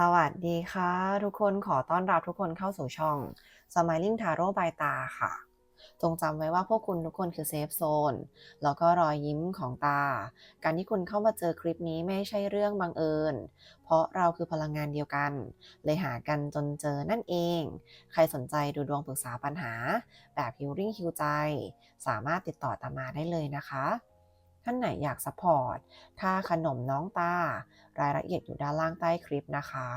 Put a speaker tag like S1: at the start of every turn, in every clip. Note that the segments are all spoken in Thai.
S1: สวัสดีค่ะ ทุกคนขอต้อนรับทุกคนเข้าสู่ช่อง Smiling Tarot by ตาค่ะ จงจำไว้ว่าพวกคุณทุกคนคือเซฟโซนแล้วก็รอยยิ้มของตา การที่คุณเข้ามาเจอคลิปนี้ไม่ใช่เรื่องบังเอิญ เพราะเราคือพลังงานเดียวกัน เลยหากันจนเจอนั่นเอง ใครสนใจดูดวงปรึกษาปัญหา แบบฮิลลิ่งฮิวใจ สามารถติดต่อตามมาได้เลยนะคะ ท่านไหนอยากซัพพอร์ตถ้าขนมน้องตารายละเอียดอยู่ด้านล่างใต้คลิปนะคะ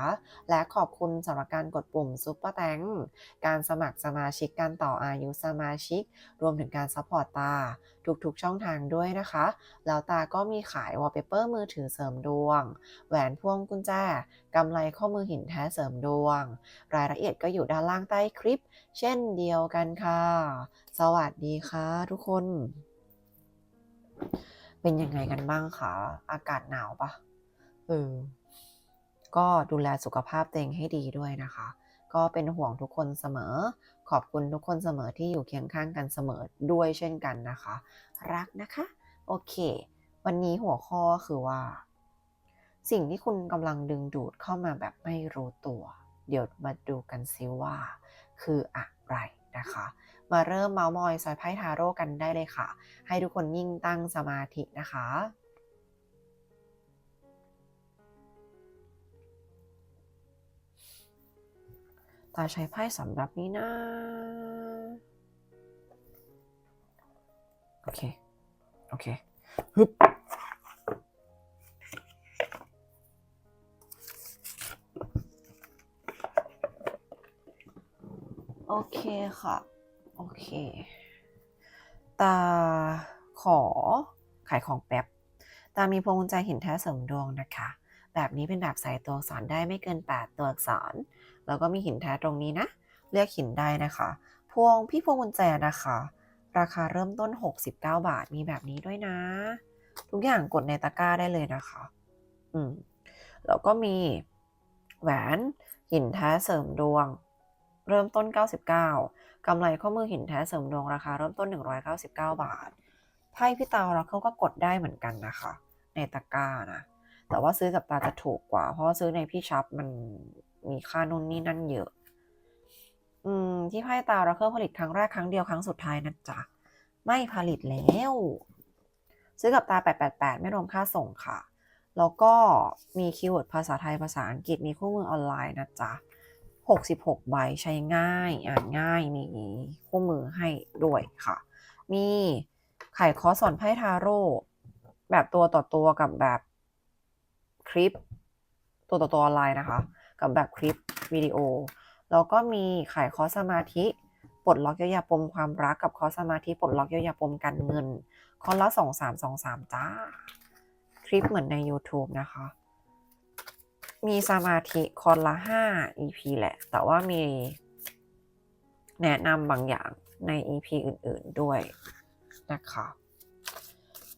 S1: และขอบคุณสำหรับการกดปุ่มซุปเปอร์แตงการสมัครสมาชิกการต่ออายุสมาชิก รวมถึงการซัพพอร์ตตา ทุกๆช่องทางด้วยนะคะ แล้วตาก็มีขายวอลเปเปอร์มือถือเสริมดวง แหวนพวงกุญแจกำไรข้อมือหินแท้เสริมดวง รายละเอียดก็อยู่ด้านล่างใต้คลิป เช่นเดียวกันค่ะ สวัสดีค่ะทุกคน เป็นยังไงกันบ้างคะอากาศหนาวปะเออก็ดูแลสุขภาพตัวเองให้ดีด้วยนะคะ ก็เป็นห่วงทุกคนเสมอ ขอบคุณทุกคนเสมอที่อยู่เคียงข้างกันเสมอด้วยเช่นกันนะคะ รักนะคะ โอเค วันนี้หัวข้อคือว่า สิ่งที่คุณกำลังดึงดูดเข้ามาแบบไม่รู้ตัว เดี๋ยวมาดูกันซิว่า คืออะไรนะคะ มาเริ่มเมาส์มอยซอยไพ่ทาโร่กันได้เลยค่ะ ให้ทุกคนยิ่งตั้งสมาธินะคะตาใช้ไพ่สำหรับนี้นะ โอเค โอเคฮึบโอเคค่ะ โอเค ตาขอขายของแป๊บ ตามีพวงกุญแจหินแท้เสริมดวงนะคะ แบบนี้เป็นแบบใส่ตัวอักษรได้ไม่เกิน 8 ตัวอักษร แล้วก็มีหินแท้ตรงนี้นะ เลือกหินได้นะคะ พวงพี่พวงกุญแจนะคะ ราคาเริ่มต้น 69 บาท มีแบบนี้ด้วยนะ ทุกอย่างกดในตะกร้าได้เลยนะคะ อืม แล้วก็มีแหวนหินแท้เสริมดวง เริ่มต้น 99กำไรข้อมือหินแท้เสริมดวงราคาเริ่มต้น 199 บาท ไพ่พี่ตาเราเขาก็กดได้เหมือนกันนะคะ ในตะกร้านะ แต่ว่าซื้อกับตาจะถูกกว่า เพราะว่าซื้อในพี่ช็อปมันมีค่านู่นนี่นั่นเยอะ อืม ที่ไพ่ตาเราเครื่องผลิตครั้งแรกครั้งเดียวครั้งสุดท้ายนะจ๊ะ ไม่ผลิตแล้ว ซื้อกับตา 888 ไม่รวมค่าส่งค่ะ แล้วก็มีคีย์เวิร์ดภาษาไทยภาษาอังกฤษมีคู่มือออนไลน์นะจ๊ะ 66 ใบใช้ง่ายอ่านง่ายมีคู่มือให้ด้วยค่ะ มีไขคอสอนไพ่ทาโร่แบบตัวต่อตัวกับแบบคลิป ตัวต่อตัวออนไลน์นะคะ กับแบบคลิปวิดีโอ แล้วก็มีไขายคอสมาธิปลดล็อกเยียวยาปมความรักกับคอสมาธิปลดล็อกเยียวยาปมการเงินคอร์สละสองสามสองสามจ้า คลิปเหมือนใน YouTube นะคะ มีสมาธิคอร์สละห้า EP แหละ แต่ว่ามีแนะนำบางอย่างใน EP อื่นๆด้วยนะคะ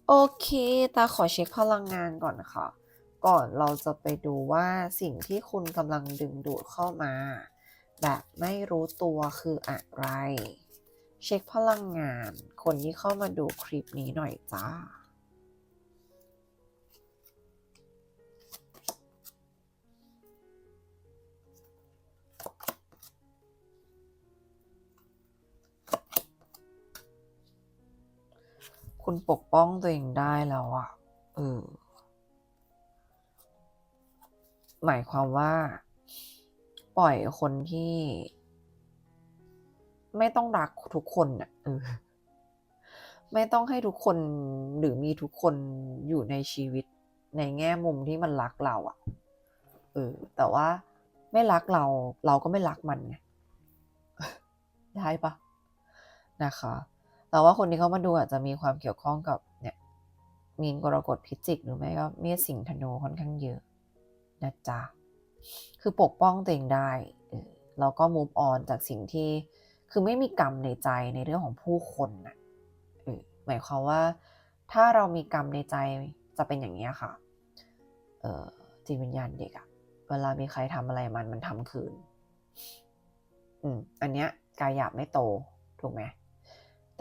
S1: โอเค ตาขอเช็คพลังงานก่อนนะคะ ก่อนเราจะไปดูว่าสิ่งที่คุณกำลังดึงดูดเข้ามา แบบไม่รู้ตัวคืออะไร เช็คพลังงานคนที่เข้ามาดูคลิปนี้หน่อยจ้า คุณปกป้องตัวเองได้แล้วอะเออ หมายความว่า ปล่อยคนที่ ไม่ต้องรักทุกคนน่ะเออ ไม่ต้องให้ทุกคนหรือมีทุกคนอยู่ในชีวิตในแง่มุมที่มันรักเราอะเออ แต่ว่าไม่รักเรา เราก็ไม่รักมันไงได้ปะนะคะ แต่ว่าคนที่เขามาดูอาจจะมีความเกี่ยวข้องกับเนี่ยมีนกรกฎพิจิกหรือไม่ก็เมษสิงธนูค่อนข้างเยอะนะจ๊ะคือปกป้องตัวเองได้แล้วก็ move on จากสิ่งที่คือไม่มีกรรมในใจในเรื่องของผู้คนนะหมายความว่า ถ้าเรามีกรรมในใจจะเป็นอย่างนี้ค่ะเออจิตวิญญาณเด็กอะเวลามีใครทำอะไรมันมันทำคืน อืม อันเนี้ยกายหยาบไม่โต ถูกไหม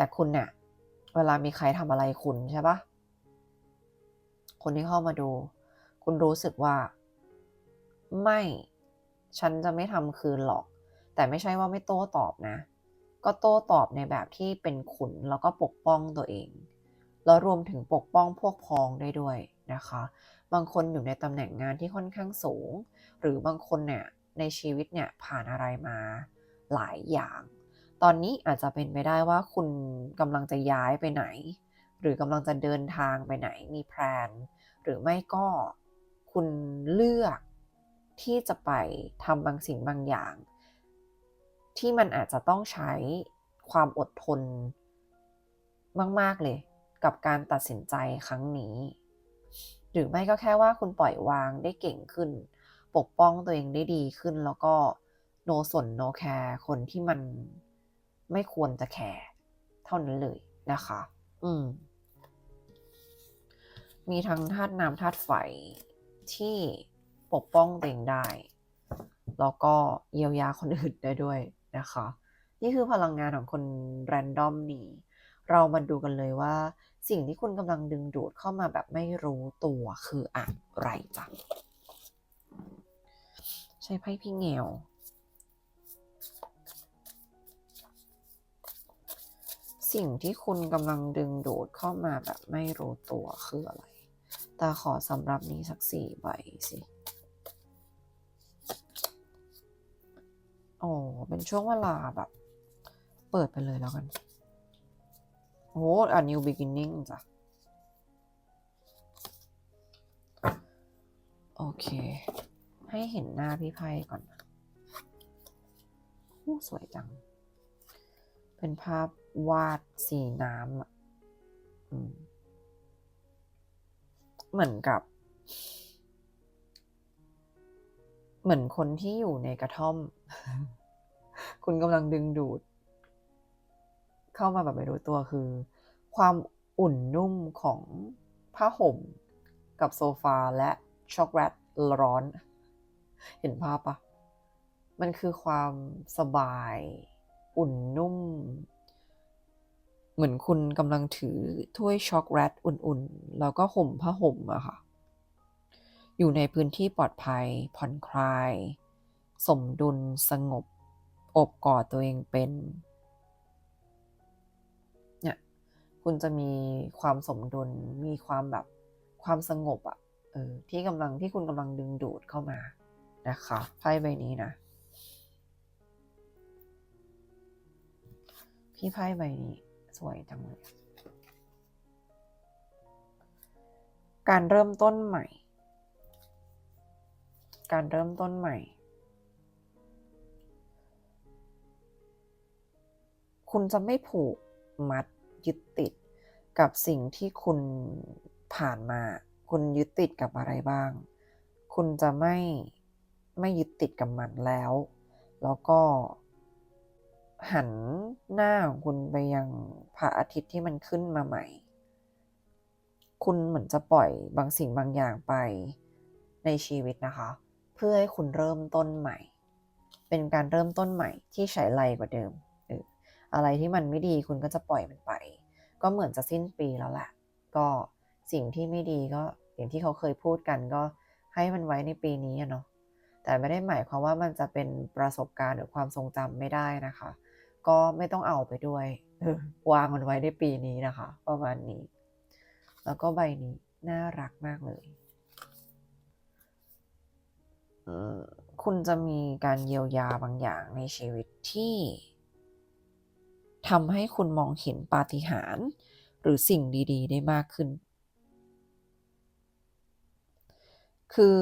S1: แต่คุณเนี่ย เวลามีใครทำอะไรคุณใช่ปะคนที่เข้ามาดู คุณรู้สึกว่า ไม่ ฉันจะไม่ทำคืนหรอก แต่ไม่ใช่ว่าไม่โต้ตอบนะ ก็โต้ตอบในแบบที่เป็นขุนแล้วก็ปกป้องตัวเอง แล้วรวมถึงปกป้องพวกพ้องได้ด้วยนะคะ บางคนอยู่ในตำแหน่งงานที่ค่อนข้างสูง หรือบางคนเนี่ยในชีวิตเนี่ยผ่านอะไรมาหลายอย่าง ตอนนี้อาจจะเป็นไปได้ว่าคุณกำลังจะย้ายไปไหน หรือกำลังจะเดินทางไปไหนมีแพลนหรือไม่ก็คุณเลือกที่จะไปทำบางสิ่งบางอย่าง ที่มันอาจจะต้องใช้ความอดทนมาก ๆ เลย กับการตัดสินใจครั้งนี้ หรือไม่ก็แค่ว่าคุณปล่อยวางได้เก่งขึ้น ปกป้องตัวเองได้ดีขึ้นแล้วก็โนสนโนแคร์คนที่มัน ไม่ควรจะแคร์เท่านั้นเลยนะคะ อืม มีทั้งธาตุน้ำธาตุไฟที่ปกป้องตัวเองได้ แล้วก็เยียวยาคนอื่นได้ด้วยนะคะ นี่คือพลังงานของคนแรนดอมนี้ เรามาดูกันเลยว่า สิ่งที่คุณกำลังดึงดูดเข้ามาแบบไม่รู้ตัวคืออะไรจังใช้ไพ่พี่เงว สิ่งที่คุณกำลังดึงดูดเข้ามาแบบไม่รู้ตัวคืออะไร ตาขอสำหรับนี้สักสี่ใบสิ โอ้ เป็นช่วงเวลาแบบ เปิดไปเลยแล้วกัน โอ้อะ new beginning จ้ะ โอเค ให้เห็นหน้าพี่ไพ่ก่อนนะสวยจัง เป็นภาพ วาดสีน้ำอะเหมือนกับ เหมือนคนที่อยู่ในกระท่อม คุณกำลังดึงดูด เข้ามาแบบไม่รู้ตัวคือ ความอุ่นนุ่มของผ้าห่มกับโซฟาและช็อกโกแลตร้อน เห็นภาพปะมันคือความสบาย อุ่นนุ่ม เหมือนคุณกำลังถือถ้วยช็อกแลตอุ่นๆ แล้วก็ห่มผ้าห่มอะค่ะ อยู่ในพื้นที่ปลอดภัย ผ่อนคลาย สมดุลสงบ อบกอดตัวเองเป็นเนี่ยคุณจะมีความสมดุลมีความแบบความสงบอะเออที่กำลังที่คุณกำลังดึงดูดเข้ามานะคะไพ่ใบนี้นะ พี่ไพ่ใบนี้ วยจังเลย การเริ่มต้นใหม่ การเริ่มต้นใหม่ คุณจะไม่ผูกมัดยึดติดกับสิ่งที่คุณผ่านมา คุณยึดติดกับอะไรบ้าง คุณจะไม่ไม่ยึดติดกับมันแล้ว แล้วก็ หันหน้าของคุณไปยังพระอาทิตย์ที่มันขึ้นมาใหม่ คุณเหมือนจะปล่อยบางสิ่งบางอย่างไปในชีวิตนะคะ เพื่อให้คุณเริ่มต้นใหม่ เป็นการเริ่มต้นใหม่ที่ใช้ไรกว่าเดิมอะไรที่มันไม่ดีคุณก็จะปล่อยมันไป ก็เหมือนจะสิ้นปีแล้วแหละ ก็สิ่งที่ไม่ดีก็อย่างที่เขาเคยพูดกันก็ให้มันไว้ในปีนี้เนาะแต่ไม่ได้หมายความว่ามันจะเป็นประสบการณ์หรือความทรงจำไม่ได้นะคะ ก็ไม่ต้องเอาไปด้วยวางมันไว้ในปีนี้นะคะ ประมาณนี้ แล้วก็ใบนี้น่ารักมากเลยคุณจะมีการเยียวยาบางอย่างในชีวิตที่ทำให้คุณมองเห็นปาฏิหาริย์หรือสิ่งดี ๆ ได้มากขึ้น คือ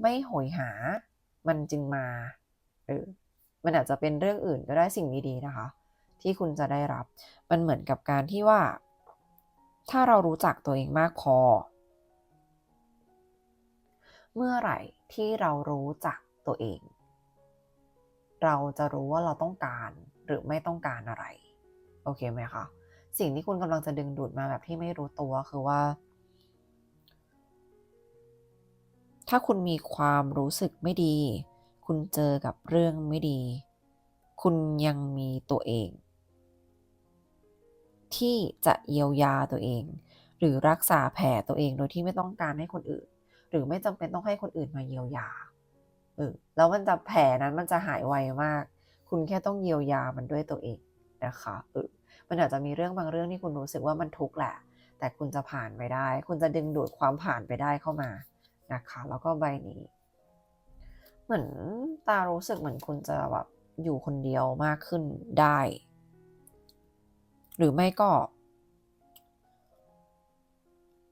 S1: ไม่โหยหามันจึงมา เออ มันอาจจะเป็นเรื่องอื่นก็ได้สิ่งดีๆนะคะ ที่คุณจะได้รับ มันเหมือนกับการที่ว่า ถ้าเรารู้จักตัวเองมากพอ เมื่อไหร่ที่เรารู้จักตัวเอง เราจะรู้ว่าเราต้องการหรือไม่ต้องการอะไร โอเคไหมคะ สิ่งที่คุณกำลังจะดึงดูดมาแบบที่ไม่รู้ตัวคือว่า ถ้าคุณมีความรู้สึกไม่ดี คุณเจอกับเรื่องไม่ดี คุณยังมีตัวเอง ที่จะเยียวยาตัวเอง หรือรักษาแผลตัวเองโดยที่ไม่ต้องการให้คนอื่น หรือไม่จำเป็นต้องให้คนอื่นมาเยียวยาเออแล้วมันจะแผลนั้นมันจะหายไวมาก คุณแค่ต้องเยียวยามันด้วยตัวเองนะคะเออมันอาจจะมีเรื่องบางเรื่องที่คุณรู้สึกว่ามันทุกข์แหละ แต่คุณจะผ่านไปได้ คุณจะดึงดูดความผ่านไปได้เข้ามานะคะ แล้วก็ใบนี้ เหมือนตารู้สึกเหมือนคุณจะแบบอยู่คนเดียวมากขึ้นได้ หรือไม่ก็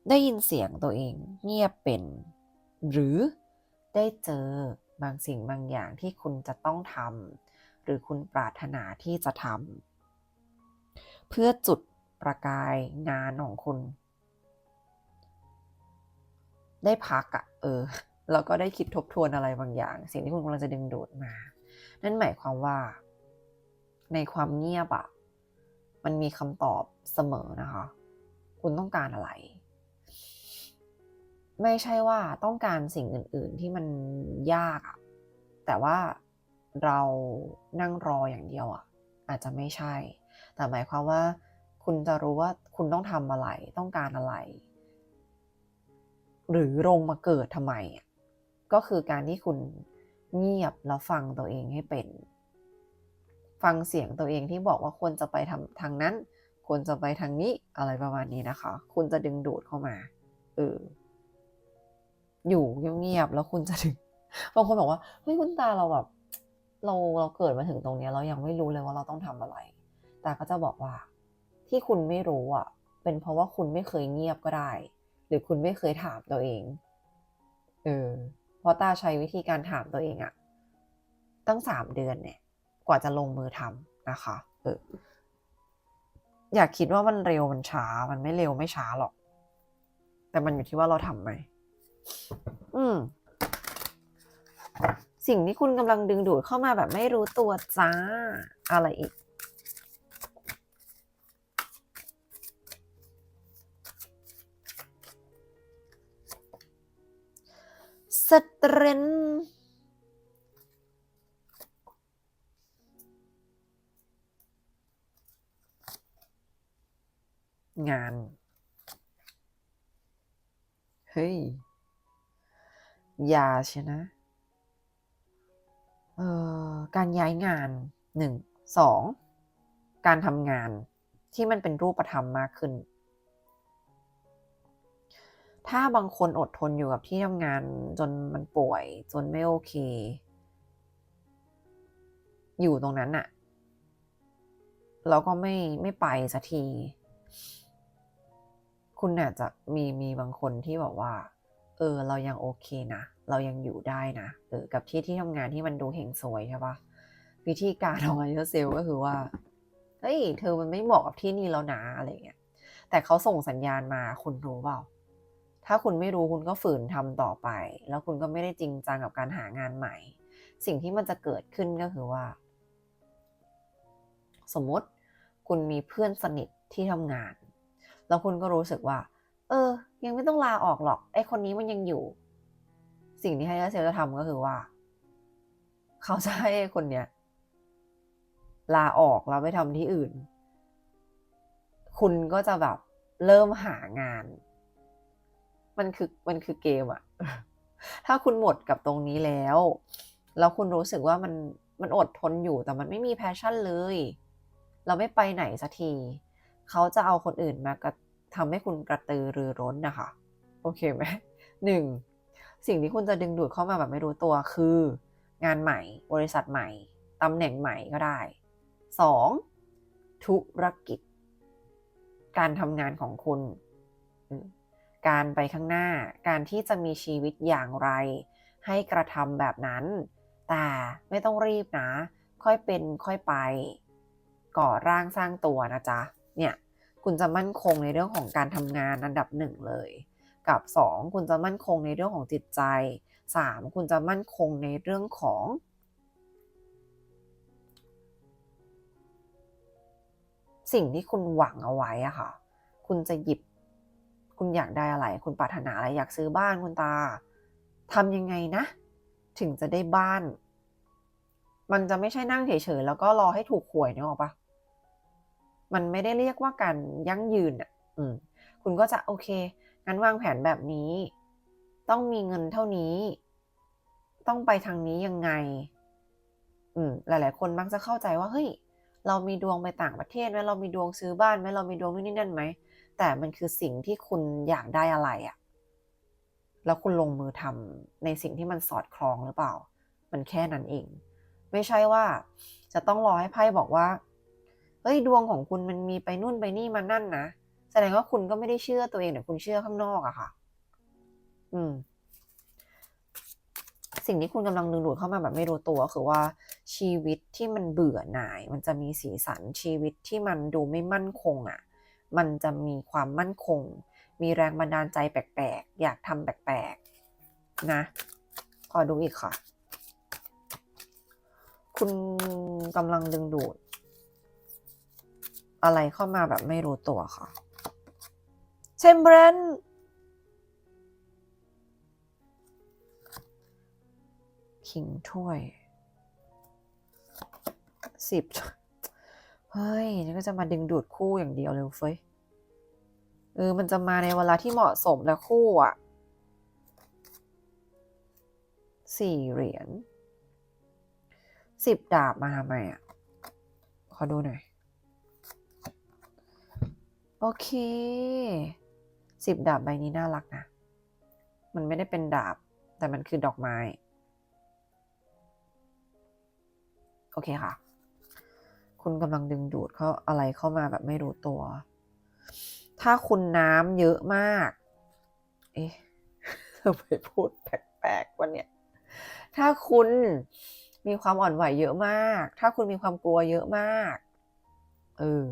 S1: ได้ยินเสียงตัวเองเงียบเป็น หรือได้เจอบางสิ่งบางอย่างที่คุณจะต้องทำหรือคุณปรารถนาที่จะทำเพื่อจุดประกายงานของคุณ ได้พักอะ่ะเออ แล้วก็ได้คิดทบทวนอะไรบางอย่าง สิ่งที่คุณกำลังจะดึงดูดมา นั่นหมายความว่า ในความเงียบอะมันมีคำตอบเสมอนะคะ คุณต้องการอะไร ไม่ใช่ว่าต้องการสิ่งอื่น ๆ ที่มันยากอะแต่ว่าเรานั่งรออย่างเดียวอะอาจจะไม่ใช่ แต่หมายความว่า คุณจะรู้ว่าคุณต้องทำอะไร ต้องการอะไร หรือลงมาเกิดทำไมอะ ก็คือการที่คุณเงียบแล้วฟังตัวเองให้เป็น ฟังเสียงตัวเองที่บอกว่าควรจะไปทำทางนั้น ควรจะไปทางนี้อะไรประมาณนี้นะคะ คุณจะดึงดูดเข้ามาเอออยู่เงียบๆแล้วคุณจะถึงบางคนบอกว่าเฮ้ยคุณตาเราแบบเราเราเกิดมาถึงตรงนี้เรายังไม่รู้เลยว่าเราต้องทำอะไร ตาก็จะบอกว่า ที่คุณไม่รู้อะ เป็นเพราะว่าคุณไม่เคยเงียบก็ได้ หรือคุณไม่เคยถามตัวเอง เออ เพราะตาใช้วิธีการถามตัวเองอะตั้งสามเดือนเนี่ย กว่าจะลงมือทำนะคะเอออยากคิดว่ามันเร็วมันช้า มันไม่เร็วไม่ช้าหรอก แต่มันอยู่ที่ว่าเราทำไหมอืม สิ่งที่คุณกำลังดึงดูดเข้ามาแบบไม่รู้ตัวจ้า อะไรอีก ตรนงาน เฮ้ย ยาใช่นะ เอ่อ การย้ายงานหนึ่ง สอง การทำงานที่มันเป็นรูปธรรมมากขึ้น ถ้าบางคนอดทนอยู่กับที่ทำงานจนมันป่วย จนไม่โอเค อยู่ตรงนั้นอะแล้วก็ไม่ไม่ไปสักที คุณอาจจะมีมีบางคนที่บอกว่า เออ เรายังโอเคนะ เรายังอยู่ได้นะเออกับที่ที่ทำงานที่มันดูเฮงสวยใช่ปะวิธีการของไอเซลก็คือว่า เฮ้ย เธอมันไม่เหมาะกับที่นี่แล้วนะอะไรเงี้ย แต่เขาส่งสัญญาณมาคุณรู้เปล่า ถ้าคุณไม่รู้คุณก็ฝืนทำต่อไป แล้วคุณก็ไม่ได้จริงจังกับการหางานใหม่ สิ่งที่มันจะเกิดขึ้นก็คือว่า สมมติคุณมีเพื่อนสนิทที่ทำงาน แล้วคุณก็รู้สึกว่า เออ ยังไม่ต้องลาออกหรอกไอคนนี้มันยังอยู่ สิ่งที่ให้เซลจะทำก็คือว่า เขาจะให้คนเนี้ยลาออกแล้วไปทำที่อื่น คุณก็จะแบบเริ่มหางาน มันคือมันคือเกมอะถ้าคุณหมดกับตรงนี้แล้ว แล้วคุณรู้สึกว่ามันมันอดทนอยู่แต่มันไม่มีแพชชั่นเลย เราไม่ไปไหนสักที เขาจะเอาคนอื่นมากระทำให้คุณกระตือรือร้นนะคะ โอเคไหมหนึ่งสิ่งที่คุณจะดึงดูดเข้ามาแบบไม่รู้ตัวคือ งานใหม่ บริษัทใหม่ตำแหน่งใหม่ก็ได้สองธุรกิจ การทำงานของคุณ การไปข้างหน้า การที่จะมีชีวิตอย่างไร ให้กระทำแบบนั้น แต่ไม่ต้องรีบนะ ค่อยเป็นค่อยไป ก่อร่างสร้างตัวนะจ๊ะ เนี่ยคุณจะมั่นคงในเรื่องของการทำงานอันดับหนึ่งเลย กับ 2 คุณจะมั่นคงในเรื่องของจิตใจ 3 คุณจะมั่นคงในเรื่องของ สิ่งที่คุณหวังเอาไว้อะค่ะ คุณจะหยิบ คุณอยากได้อะไร คุณปรารถนาอะไรอยากซื้อบ้านคุณตาทำยังไงนะ ถึงจะได้บ้าน มันจะไม่ใช่นั่งเฉยๆแล้วก็รอให้ถูกหวยเนี่ยหรอปะมันไม่ได้เรียกว่าการยั่งยืนอะ อืม คุณก็จะโอเคงั้นวางแผนแบบนี้ ต้องมีเงินเท่านี้ ต้องไปทางนี้ยังไง อืม หลาย ๆ คนมักจะเข้าใจว่าเฮ้ยเรามีดวงไปต่างประเทศไหมเรามีดวงซื้อบ้านไหมเรามีดวงนู่นนี่นั่นไหม แต่มันคือสิ่งที่คุณอยากได้อะไรอะแล้วคุณลงมือทำในสิ่งที่มันสอดคล้องหรือเปล่า มันแค่นั้นเอง ไม่ใช่ว่าจะต้องรอให้ไพ่บอกว่า เฮ้ยดวงของคุณมันมีไปนู่นไปนี่มานั่นนะ แสดงว่าคุณก็ไม่ได้เชื่อตัวเองแต่คุณเชื่อข้างนอกอะค่ะ อืม สิ่งที่คุณกำลังดึงดูดเข้ามาแบบไม่รู้ตัวคือว่า ชีวิตที่มันเบื่อหน่าย มันจะมีสีสันชีวิตที่มันดูไม่มั่นคงอะ่ะ มันจะมีความมั่นคง มีแรงบันดาลใจแปลกๆ อยากทำแปลกๆ นะ ขอดูอีกค่ะ คุณกำลังดึงดูด อะไรเข้ามาแบบไม่รู้ตัวค่ะ เชมเบรนขิงถ้วยสิบเฮ้ยนี่ก็จะมาดึงดูดคู่อย่างเดียวเลยเฟ้ย เออ มันจะมาในเวลาที่เหมาะสมและคู่อะสี่เหรียญสิบดาบมาทำไมอะ ขอดูหน่อย โอเคสิบดาบใบนี้น่ารักนะ มันไม่ได้เป็นดาบ แต่มันคือดอกไม้ โอเคค่ะ คุณกำลังดึงดูดเขาอะไรเข้ามาแบบไม่รู้ตัว ถ้าคุณน้ำเยอะมาก เอ๊ะทำไมพูดแปลกๆวันเนี้ยถ้าคุณมีความอ่อนไหวเยอะมาก ถ้าคุณมีความกลัวเยอะมาก เออ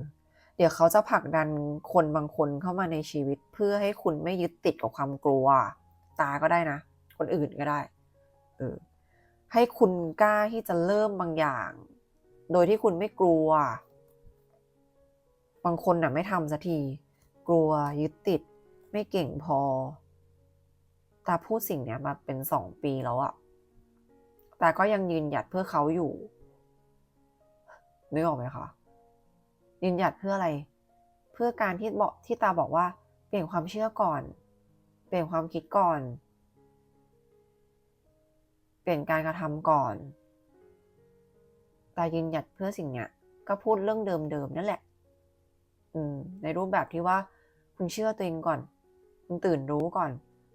S1: เดี๋ยวเขาจะผลักดันคนบางคนเข้ามาในชีวิต เพื่อให้คุณไม่ยึดติดกับความกลัว ตาก็ได้นะ คนอื่นก็ได้ เออ ให้คุณกล้าที่จะเริ่มบางอย่าง โดยที่คุณไม่กลัว บางคนน่ะไม่ทำสักที กลัวยึดติด ไม่เก่งพอตาพูดสิ่งเนี้ยมาเป็นสองปีแล้วอะแต่ก็ยังยืนหยัดเพื่อเขาอยู่นึกออกไหมคะยืนหยัดเพื่ออะไร เพื่อการที่บอกที่ตาบอกว่า เปลี่ยนความเชื่อก่อน เปลี่ยนความคิดก่อน เปลี่ยนการกระทำก่อน ตายืนหยัดเพื่อสิ่งเนี้ยก็พูดเรื่องเดิมๆนั่นแหละ อืมในรูปแบบที่ว่าคุณเชื่อตัวเองก่อน คุณตื่นรู้ก่อน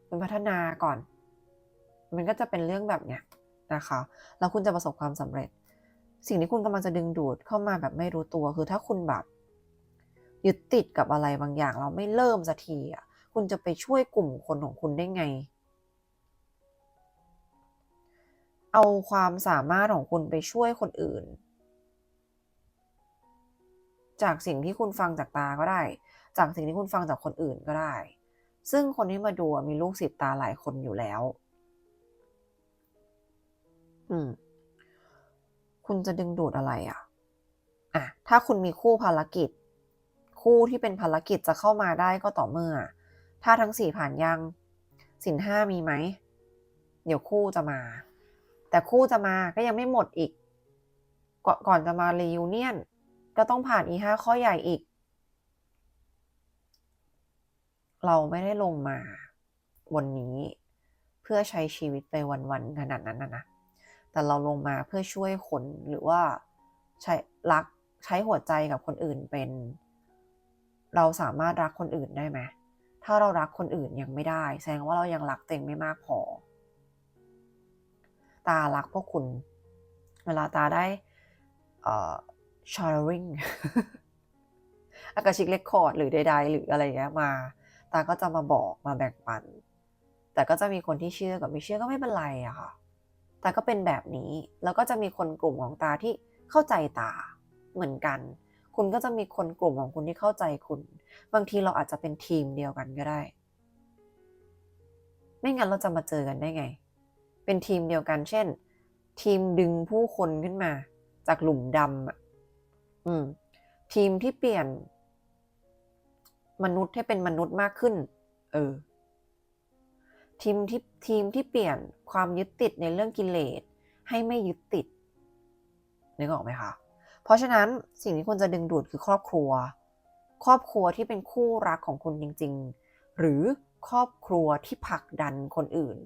S1: คุณพัฒนาก่อน มันก็จะเป็นเรื่องแบบเนี้ยนะคะ แล้วคุณจะประสบความสำเร็จ สิ่งที่คุณกำลังจะดึงดูดเข้ามาแบบไม่รู้ตัวคือถ้าคุณแบบยึดติดกับอะไรบางอย่าง เราไม่เริ่มสักทีอะ คุณจะไปช่วยกลุ่มคนของคุณได้ไง เอาความสามารถของคุณไปช่วยคนอื่น จากสิ่งที่คุณฟังจากตาก็ได้ จากสิ่งที่คุณฟังจากคนอื่นก็ได้ ซึ่งคนที่มาดูมีลูกศิษย์ตาหลายคนอยู่แล้ว อืม คุณจะดึงดูดอะไรอะ อะ ถ้าคุณมีคู่ภารกิจ คู่ที่เป็นภารกิจจะเข้ามาได้ก็ต่อเมื่อ ถ้าทั้งสี่ผ่านยังสินห้ามีไหม เดี๋ยวคู่จะมา แต่คู่จะมาก็ยังไม่หมดอีก ก่อนจะมารียูเนียน ก็ต้องผ่านอีห้าข้อใหญ่อีก เราไม่ได้ลงมาวันนี้เพื่อใช้ชีวิตไปวันๆขนาดนั้นนะนะ แต่เราลงมาเพื่อช่วยคนหรือว่าใช้รักใช้หัวใจกับคนอื่นเป็น เราสามารถรักคนอื่นได้ไหมถ้าเรารักคนอื่นยังไม่ได้ แสดงว่าเรายังรักตัวเองไม่มากพอ ตารักพวกคุณ เวลาตาได้ เอ่อ sharing อากาชิกเรคคอร์ดหรือใดๆ หรืออะไรเงี้ยมา ตาก็จะมาบอกมาแบ่งปัน แต่ก็จะมีคนที่เชื่อกับไม่เชื่อก็ไม่เป็นไรอะค่ะ ตาก็เป็นแบบนี้ แล้วก็จะมีคนกลุ่มของตาที่เข้าใจตาเหมือนกัน คุณก็จะมีคนกลุ่มของคุณที่เข้าใจคุณ บางทีเราอาจจะเป็นทีมเดียวกันก็ได้ ไม่งั้นเราจะมาเจอกันได้ไง เป็นทีมเดียวกัน เช่น ทีมดึงผู้คนขึ้นมา จากหลุมดำอะ อืม ทีมที่เปลี่ยน มนุษย์ให้เป็นมนุษย์มากขึ้น เออ ทีมที่ทีมที่เปลี่ยนความยึดติดในเรื่องกิเลสให้ไม่ยึดติดนึกออกไหมคะเพราะฉะนั้นสิ่งที่คุณจะดึงดูดคือครอบครัว ครอบครัวที่เป็นคู่รักของคุณจริง ๆ หรือครอบครัวที่ผลักดันคนอื่น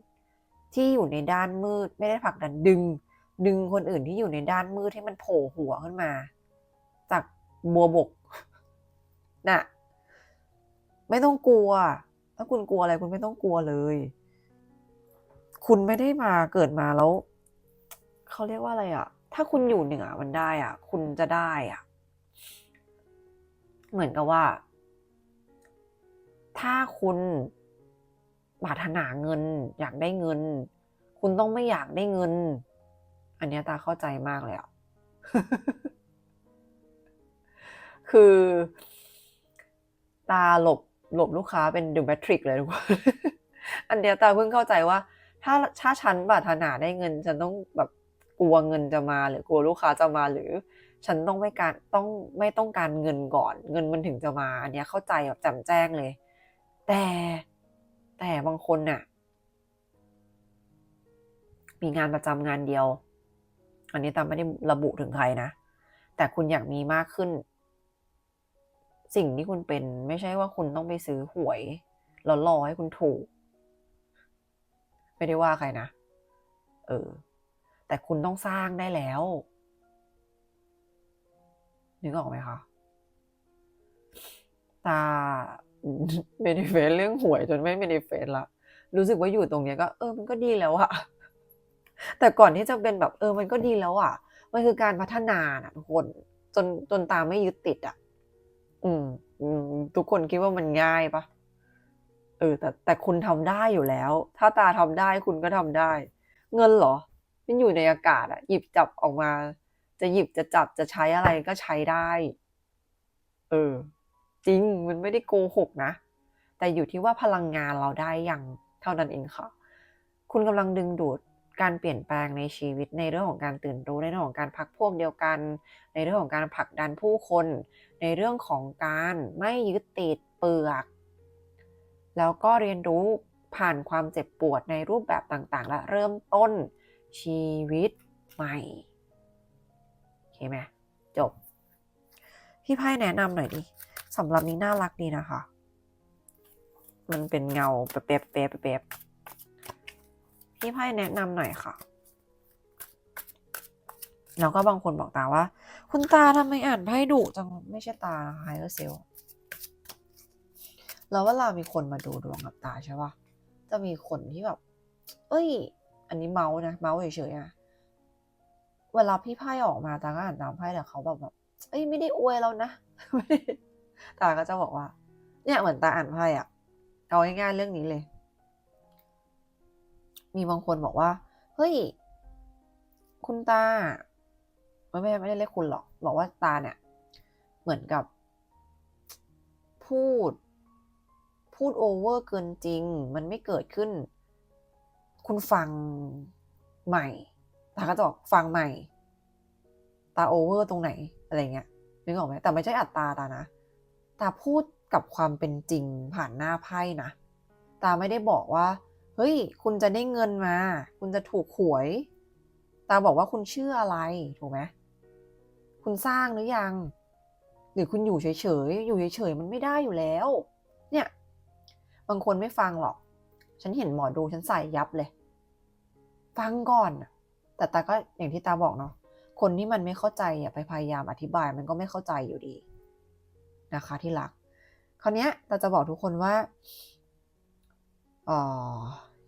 S1: ที่อยู่ในด้านมืดไม่ได้ผลักดันดึง ดึงคนอื่นที่อยู่ในด้านมืดให้มันโผล่หัวขึ้นมา บัวบกน่ะ ไม่ต้องกลัว ถ้าคุณกลัวอะไรคุณไม่ต้องกลัวเลย คุณไม่ได้มาเกิดมาแล้วเขาเรียกว่าอะไรอะ่ะถ้าคุณอยู่เหนือมันได้อะคุณจะได้อะเหมือนกับว่า ถ้าคุณปรารถนาเงิน อยากได้เงิน คุณต้องไม่อยากได้เงิน อันนี้ตาเข้าใจมากเลยอะ คือ ตาหลบหลบลูกค้าเป็นดูแมทริกเลยทุกคนอันเดียวตาเพิ่งเข้าใจว่า ถ้าถ้าฉันปรารถนาได้เงิน ฉันต้องแบบกลัวเงินจะมาหรือกลัวลูกค้าจะมาหรือ ฉันต้องไม่การต้องไม่ต้องการเงินก่อน เงินมันถึงจะมา อันเนี้ยเข้าใจแบบแจ่มแจ้งเลย แต่แต่บางคนน่ะ มีงานประจำงานเดียว อันนี้ตามไม่ได้ระบุถึงใครนะ แต่คุณอยากมีมากขึ้น สิ่งที่คุณเป็นไม่ใช่ว่าคุณต้องไปซื้อหวยแล้วรอให้คุณถูก ไม่ได้ว่าใครนะ เออ แต่คุณต้องสร้างได้แล้ว นึกออกไหมคะตาเมนิเฟสเรื่องหวยจนไม่เมนิเฟสละรู้สึกว่าอยู่ตรงเนี้ยก็ เออมันก็ดีแล้วอะแต่ก่อนที่จะเป็นแบบ เออ มันก็ดีแล้วอะมันคือการพัฒนานะทุกคน จนจนตาไม่ยึดติดอะ อืมอืมทุกคนคิดว่ามันง่ายปะเออ แต่แต่คุณทำได้อยู่แล้ว ถ้าตาทำได้คุณก็ทำได้ เงินเหรอ มันอยู่ในอากาศอะหยิบจับออกมา จะหยิบจะจับจะใช้อะไรก็ใช้ได้ เออ จริงมันไม่ได้โกหกนะ แต่อยู่ที่ว่าพลังงานเราได้ยังเท่านั้นเองค่ะ คุณกำลังดึงดูด การเปลี่ยนแปลงในชีวิตในเรื่องของการตื่นรู้ในเรื่องของการพักพวกเดียวกัน ในเรื่องของการผลักดันผู้คน ในเรื่องของการไม่ยึดติดเปลือก แล้วก็เรียนรู้ผ่านความเจ็บปวดในรูปแบบต่างๆ และเริ่มต้นชีวิตใหม่โอเคไหมจบ พี่ไพ่แนะนำหน่อยดิสำหรับนี้น่ารักดีนะคะ มันเป็นเงาแป๊บแป๊บแป๊บบ พี่ไพ่แนะนำหน่อยค่ะ แล้วก็บางคนบอกตาว่า คุณตาทำไมอ่านไพ่ดุจังไม่ใช่ตาไฮเออร์เซลแล้วเวลามีคนมาดูดวงกับตาใช่ปะจะมีคนที่แบบ เอ้ย อันนี้เมาส์นะ เมาส์เฉยๆอะเวลาพี่ไพ่ออกมาตาก็อ่านตามไพ่แต่เขาแบบแบบ เอ้ยไม่ได้อวยแล้วนะตาก็จะบอกว่า เนี่ยเหมือนตาอ่านไพ่อะเอาง่ายๆเรื่องนี้เลย มีบางคนบอกว่า เฮ้ย คุณตา ไม่ไม่ไม่ได้เรียกคุณหรอก บอกว่าตาเนี่ย เหมือนกับ พูด พูดโอเวอร์เกินจริง มันไม่เกิดขึ้น คุณฟังใหม่ ตาก็จะบอกฟังใหม่ ตาโอเวอร์ตรงไหน อะไรเงี้ยนึกออกไหมแต่ไม่ใช่อัดตาตานะ ตาพูดกับความเป็นจริงผ่านหน้าไพ่นะ ตาไม่ได้บอกว่า ฮ้ย คุณจะได้เงินมา คุณจะถูกหวย ตาบอกว่าคุณเชื่ออะไร ถูกไหมคุณสร้างหรือยัง หรือคุณอยู่เฉยๆ อยู่เฉยๆ มันไม่ได้อยู่แล้ว เนี่ย บางคนไม่ฟังหรอก ฉันเห็นหมอดูฉันใส่ยับเลย ฟังก่อน แต่ตาก็อย่างที่ตาบอกเนาะ คนที่มันไม่เข้าใจอะไปพยายามอธิบายมันก็ไม่เข้าใจอยู่ดี นะคะ ที่รัก คราวเนี้ยตาจะบอกทุกคนว่า อ๋อ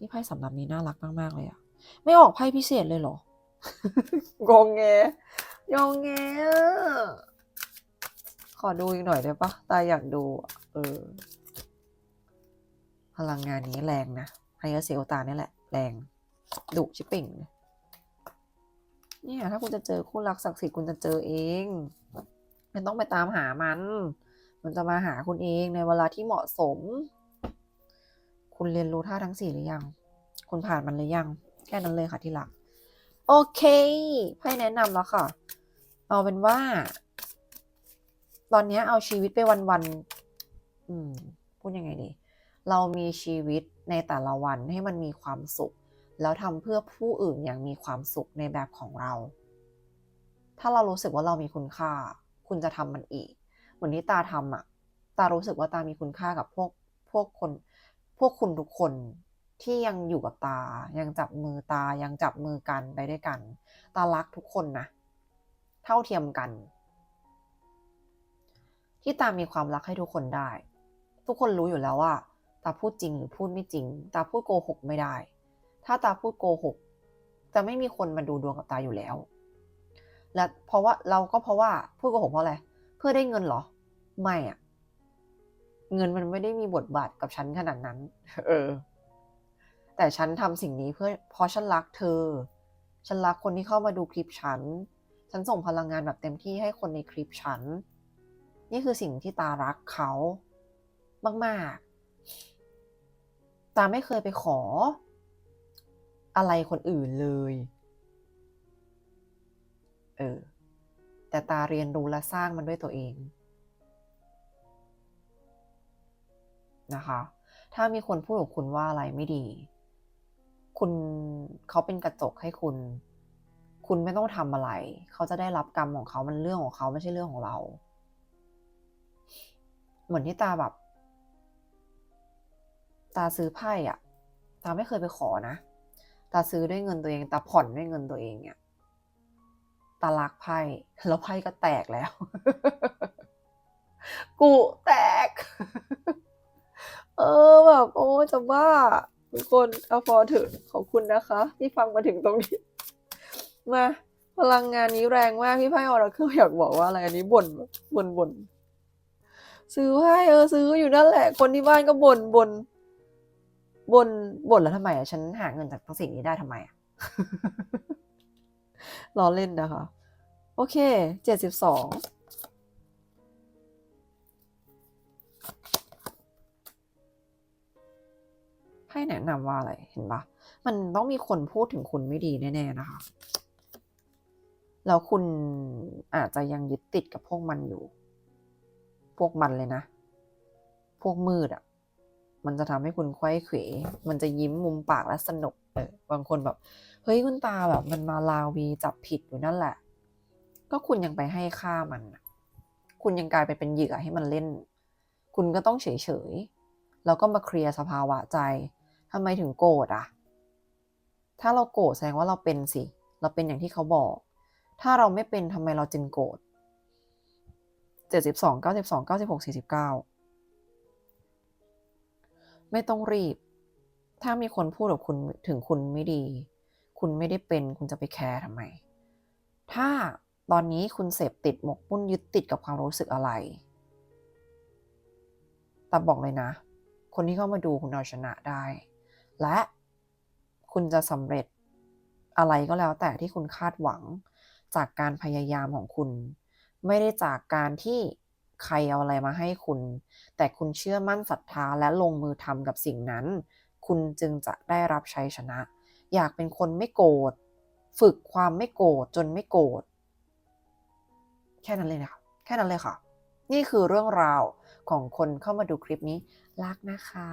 S1: นี่ไพ่สำหรับนี้น่ารักมาก ๆ เลยอะไม่ออกไพ่พิเศษเลยเหรองงแงงงแงขอดูอีกหน่อยได้ปะตาอยากดูเออพลังงานนี้แรงนะไฮเออร์เซลตานี่แหละ แรงดุชิปปิ่งเนี่ยถ้าคุณจะเจอคู่รักศักดิ์สิทธิ์คุณจะเจอเองไม่ต้องไปตามหามัน มันจะมาหาคุณเองในเวลาที่เหมาะสม คุณเรียนรู้ท่าทั้งสี่หรือยัง คุณผ่านมันหรือยัง แค่นั้นเลยค่ะที่รัก โอเคไพ่แนะนำแล้วค่ะ เอาเป็นว่า ตอนนี้เอาชีวิตไปวันๆอืม พูดยังไงดี เรามีชีวิตในแต่ละวันให้มันมีความสุข แล้วทำเพื่อผู้อื่นอย่างมีความสุขในแบบของเรา ถ้าเรารู้สึกว่าเรามีคุณค่า คุณจะทำมันอีก เหมือนที่ตาทำอะตารู้สึกว่าตามีคุณค่ากับพวกพวกคน พวกคุณทุกคนที่ยังอยู่กับตา ยังจับมือตา ยังจับมือกันไปด้วยกัน ตารักทุกคนนะ เท่าเทียมกัน ที่ตามีความรักให้ทุกคนได้ ทุกคนรู้อยู่แล้วว่า ตาพูดจริงหรือพูดไม่จริง ตาพูดโกหกไม่ได้ ถ้าตาพูดโกหก จะไม่มีคนมาดูดวงกับตาอยู่แล้ว และเพราะว่าเราก็เพราะว่าพูดโกหกเพราะอะไร เพื่อได้เงินเหรอ ไม่อะ เงินมันไม่ได้มีบทบาทกับฉันขนาดนั้น เออ แต่ฉันทำสิ่งนี้เพื่อเพราะฉันรักเธอ ฉันรักคนที่เข้ามาดูคลิปฉัน ฉันส่งพลังงานแบบเต็มที่ให้คนในคลิปฉัน นี่คือสิ่งที่ตารักเขามาก ๆ ตาไม่เคยไปขอ อะไรคนอื่นเลย เออ แต่ตาเรียนรู้และสร้างมันด้วยตัวเอง นะคะ ถ้ามีคนพูดกับคุณว่าอะไรไม่ดี คุณเขาเป็นกระจกให้คุณ คุณไม่ต้องทำอะไร เขาจะได้รับกรรมของเขามันเรื่องของเขาไม่ใช่เรื่องของเรา เหมือนที่ตาแบบ ตาซื้อไพ่อะตาไม่เคยไปขอนะตาซื้อด้วยเงินตัวเองตาผ่อนด้วยเงินตัวเองเนี่ยตาลักไพ่แล้วไพ่ก็แตกแล้ว กูแตก เออแบบโอ้จะบ้าทุกคนเอาพอเถอะขอบคุณนะคะ ที่ฟังมาถึงตรงนี้ มาพลังงานนี้แรงมากพี่ไพ่ออราเคิลอยากบอกว่าอะไรอันนี้บ่นบ่นบ่นซื้อไพ่เออซื้ออยู่นั่นแหละ คนที่บ้านก็บ่นบ่นบ่นบ่นแล้วทำไมอะฉันหาเงินจากทั้งสิ่งนี้ได้ทำไมอะล้อเล่นนะคะ โอเคเจ็ดสิบสอง ให้แนะนำว่าอะไรเห็นปะมันต้องมีคนพูดถึงคุณไม่ดีแน่ๆนะคะ แล้วคุณอาจจะยังยึดติดกับพวกมันอยู่ พวกมันเลยนะ พวกมืดอะ่ะ มันจะทำให้คุณควยเขวมันจะยิ้มมุมปากและสนุกเออบางคนแบบ เฮ้ยคุณตาแบบ มันมาลาวีจับผิดอยู่นั่นแหละ ก็คุณยังไปให้ค่ามัน คุณยังกลายไปเป็นเหยื่อให้มันเล่น คุณก็ต้องเฉยๆแล้วก็มาเคลียร์สภาวะใจ ทำไมถึงโกรธอะถ้าเราโกรธแสดงว่าเราเป็นสิ เราเป็นอย่างที่เขาบอก ถ้าเราไม่เป็นทำไมเราจึงโกรธเจ็ดสิบสองเก้าสิบสองเก้าสิบหกสี่สิบเก้าไม่ต้องรีบ ถ้ามีคนพูดกับคุณถึงคุณไม่ดี คุณไม่ได้เป็น คุณจะไปแคร์ทำไม ถ้าตอนนี้คุณเสพติดหมกมุ่นยึดติดกับความรู้สึกอะไร แต่บอกเลยนะ คนที่เข้ามาดูคุณเอาชนะได้ และคุณจะสำเร็จอะไรก็แล้วแต่ที่คุณคาดหวังจากการพยายามของคุณ ไม่ได้จากการที่ใครเอาอะไรมาให้คุณ แต่คุณเชื่อมั่นศรัทธาและลงมือทำกับสิ่งนั้น คุณจึงจะได้รับชัยชนะ อยากเป็นคนไม่โกรธฝึกความไม่โกรธจนไม่โกรธแค่นั้นเลยนะคะแค่นั้นเลยค่ะ นี่คือเรื่องราวของคนเข้ามาดูคลิปนี้ รักนะคะ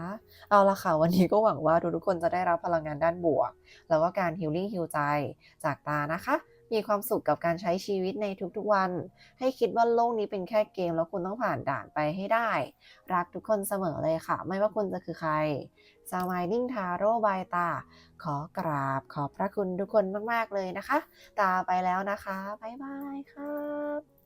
S1: เอาละค่ะ วันนี้ก็หวังว่าทุกคนจะได้รับพลังงานด้านบวก แล้วก็การฮิลลิ่งฮิลใจจากตานะคะ มีความสุขกับการใช้ชีวิตในทุกๆวัน ให้คิดว่าโลกนี้เป็นแค่เกม แล้วคุณต้องผ่านด่านไปให้ได้ รักทุกคนเสมอเลยค่ะ ไม่ว่าคุณจะคือใคร Smiling Taro by ตา ขอกราบขอบพระคุณทุกคนมาก ๆ เลยนะคะ ตาไปแล้วนะคะ บ๊ายบายครับ